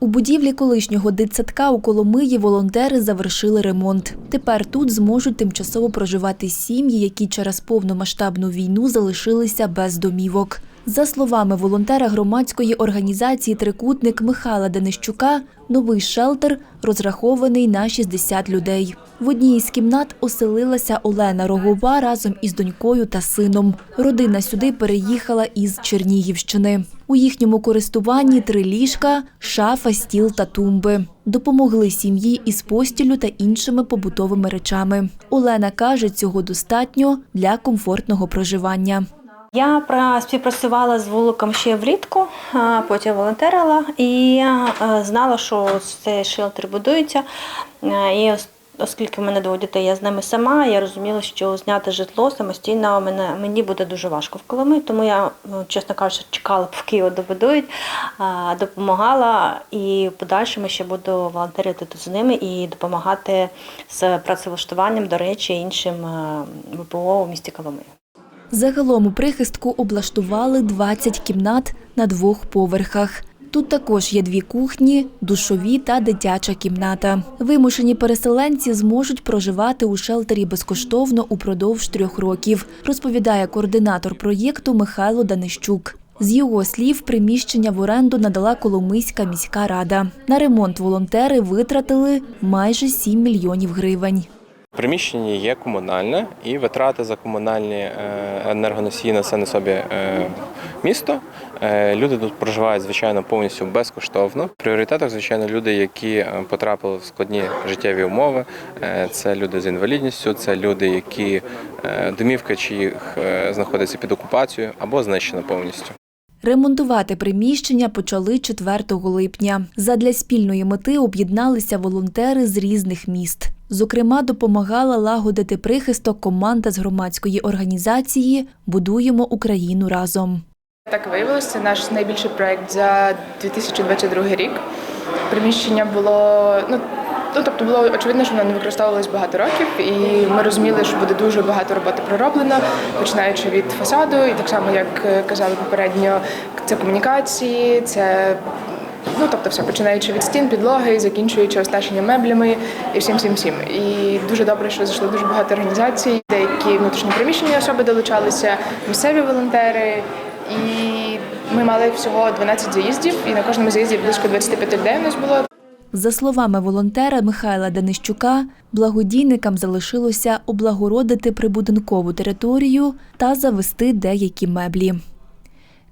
У будівлі колишнього дитсадка у Коломиї волонтери завершили ремонт. Тепер тут зможуть тимчасово проживати сім'ї, які через повномасштабну війну залишилися без домівок. За словами волонтера громадської організації Трикутник Михайла Денищука, новий шелтер розрахований на 60 людей. В одній із кімнат оселилася Олена Рогова разом із донькою та сином. Родина сюди переїхала із Чернігівщини. У їхньому користуванні три ліжка, шафа, стіл та тумби. Допомогли сім'ї із постіллю та іншими побутовими речами. Олена каже, цього достатньо для комфортного проживання. Я співпрацювала з вуликом ще влітку, потім волонтерила і знала, що цей шелтер будується. І оскільки в мене двоє дітей, я з ними сама, я розуміла, що зняти житло самостійно мене, мені буде дуже важко в Коломиї, тому я, ну, чесно кажучи, чекала, поки його добудують, допомагала і в подальшому ще буду волонтерити тут з ними і допомагати з працевлаштуванням, до речі, іншим ВПО у місті Коломиї. Загалом у прихистку облаштували 20 кімнат на двох поверхах. Тут також є дві кухні, душові та дитяча кімната. Вимушені переселенці зможуть проживати у шелтері безкоштовно упродовж трьох років, розповідає координатор проєкту Михайло Данищук. З його слів, приміщення в оренду надала Коломийська міська рада. На ремонт волонтери витратили майже 7 мільйонів гривень. Приміщення є комунальне і витрати за комунальні е, енергоносії несе на собі е, місто. Е, Люди тут проживають, звичайно, повністю безкоштовно. В пріоритетах, звичайно, люди, які потрапили в складні життєві умови. Це люди з інвалідністю, це люди, які домівка чиїх знаходиться під окупацією або знищена повністю. Ремонтувати приміщення почали 4 липня. Задля спільної мети об'єдналися волонтери з різних міст. Зокрема, допомагала лагодити прихисток команда з громадської організації Будуємо Україну разом. Так виявилося, це наш найбільший проект за 2022 рік. Приміщення було ну. Ну, тобто було очевидно, що воно не використовувалось багато років, і ми розуміли, що буде дуже багато роботи пророблено, починаючи від фасаду, і так само, як е, казали попередньо, це комунікації, це ну тобто все починаючи від стін, підлоги, закінчуючи оснащенням меблями і всім всім всім. І дуже добре, що зайшло дуже багато організацій, деякі внутрішні приміщення особи долучалися, місцеві волонтери. І ми мали всього 12 заїздів, і на кожному заїзді близько 25 людей у нас було. За словами волонтера Михайла Данищука, благодійникам залишилося облагородити прибудинкову територію та завести деякі меблі.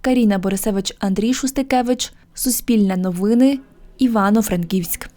Каріна Борисевич, Андрій Шустикевич, Суспільне новини, Івано-Франківськ.